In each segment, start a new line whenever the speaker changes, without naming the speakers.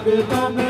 Sabe também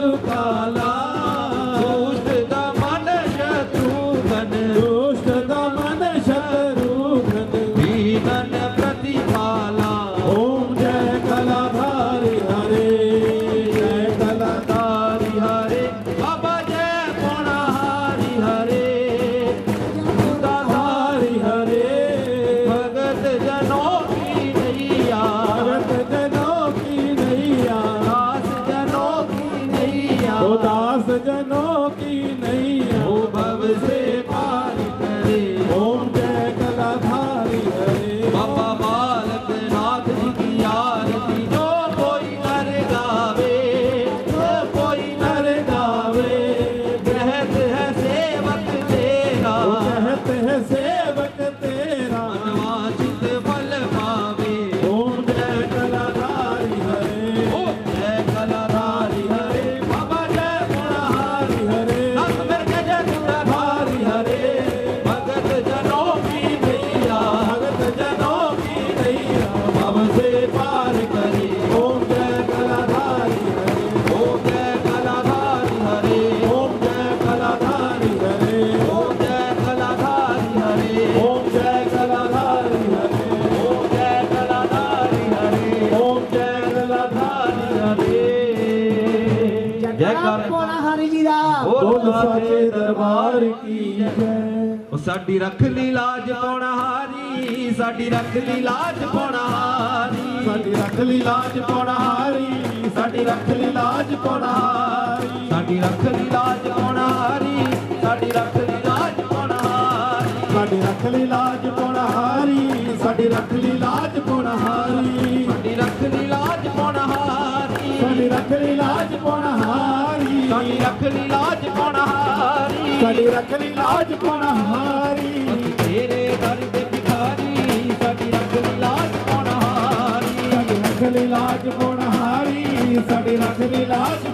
पाला que nem a. Waheguru ji ਦਾ ਬੋਲ ਸਾਚੇ ਦਰਬਾਰ ਕੀ ਜੈ ਉਹ ਸਾਡੀ ਰੱਖ ਲਈ ਲਾਜ ਪਾਉਣਾ ਹਾਰੀ ਸਾਡੀ ਰੱਖ ਲਈ ਲਾਜ ਪਾਉਣਾ ਹਾਰੀ ਸਾਡੀ ਰੱਖ ਲਈ ਲਾਜ ਪਾਉਣਾ ਹਾਰੀ ਸਾਡੀ ਰੱਖ ਲਈ ਲਾਜ ਪਾਉਣਾ ਹਾਰੀ ਸਾਡੀ ਰੱਖ ਲਈ ਲਾਜ ਪਾਉਣਾ ਹਾਰੀ ਸਾਡੀ ਰੱਖ ਲਈ ਲਾਜ ਪਾਉਣਾ ਹਾਰੀ ਸਾਡੀ ਰੱਖ ਲਈ ਲਾਜ ਪਾਉਣਾ ਹਾਰੀ ਸਾਡੀ ਰੱਖ ਲਈ ਲਾਜ ਪਾਉਣਾ ਹਾਰੀ ਸਾਡੀ ਰੱਖ ਲਈ ਲਾਜ ਪਾਉਣਾ ਹਾਰੀ ਸਾਡੀ ਰੱਖ ਲਈ ਲਾਜ ਪਾਉਣਾ ਸਾਡੀ ਰੱਖਣੀ ਲਾਜ ਪਣਹਾਰੀ। ਸਾਡੀ ਰੱਖਣੀ ਲਾਜ ਪਣਹਾਰੀ। ਤੇਰੇ ਦਰ ਦੇ ਭਿਖਾਰੀ ਸਾਡੀ ਰੱਖਣੀ ਲਾਜ ਪਣਹਾਰੀ। ਸਾਡੀ ਰੱਖਣੀ ਲਾਜ ਪਣਹਾਰੀ ਸਾਡੀ ਰੱਖਣੀ ਲਾਜ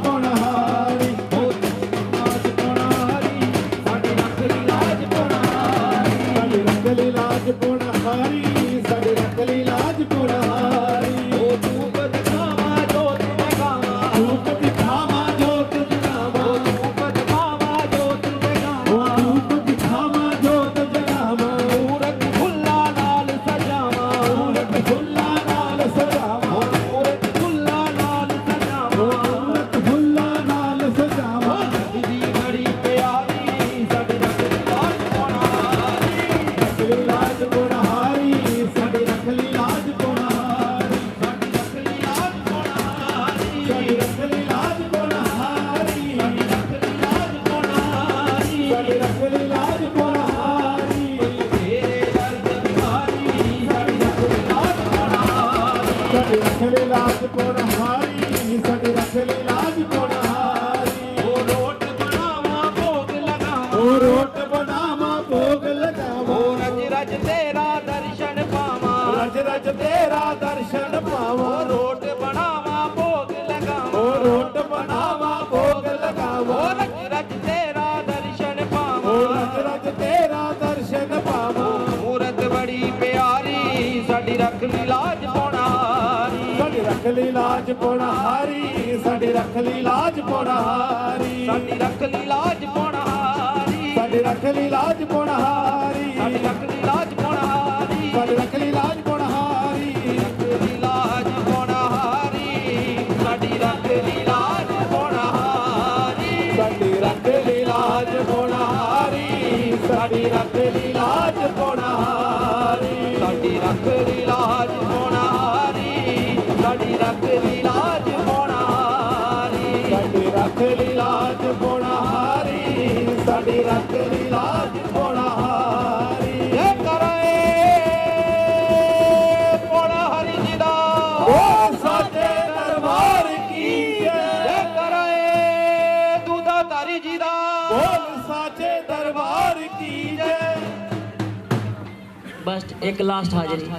ਬੜੀ ਪਿਆਰੀ ਸਾਡੀ ਰੱਖ ਲਈ ਲਾਜ ਪੋਣਾਰੀ ਸਾਡੀ ਰੱਖ ਰਖਲੀ ਲਾਜ ਪੋਣਾਰੀ ਸਾਡੀ ਲਈ ਲਾਜ
ਪੋਣਾਰੀ
ਸਾਡੀ ਰੱਖ ਲਈ ਲਾਜ
ਪੋਣਾਰੀ
ਸਾਡੀ ਰੱਖ ਲਈ ਲਾਜ
ਪੋਣਾਰੀ
ਰੱਖ
ਦੀ ਲਾਜ ਹਾਰੀ
ਸਾਡੀ ਰੱਖ
ਲਈ ਲਾਜ ਹਾਰੀ ਸਾਡੀ ਰੱਖ ਲਈ ਲਾਜ ਹਾਰੀ
ਜੈ ਕਰੇ ਪਾਉਣਾ ਹਰੀ ਜੀ ਦਾ।
ਉਹ ਸਾਡੇ ਦਰਬਾਰ ਕੀ
ਜੈ
ਹੈ
ਕਰੇ ਦੂਦਾ ਧਾਰੀ ਜੀ ਦਾ।
ਬੋਲ ਸਾਚੇ ਦਰਬਾਰ ਕੀ ਜੈ
ਬਸ ਇੱਕ ਲਾਸਟ ਹਾਜ਼ਰੀ।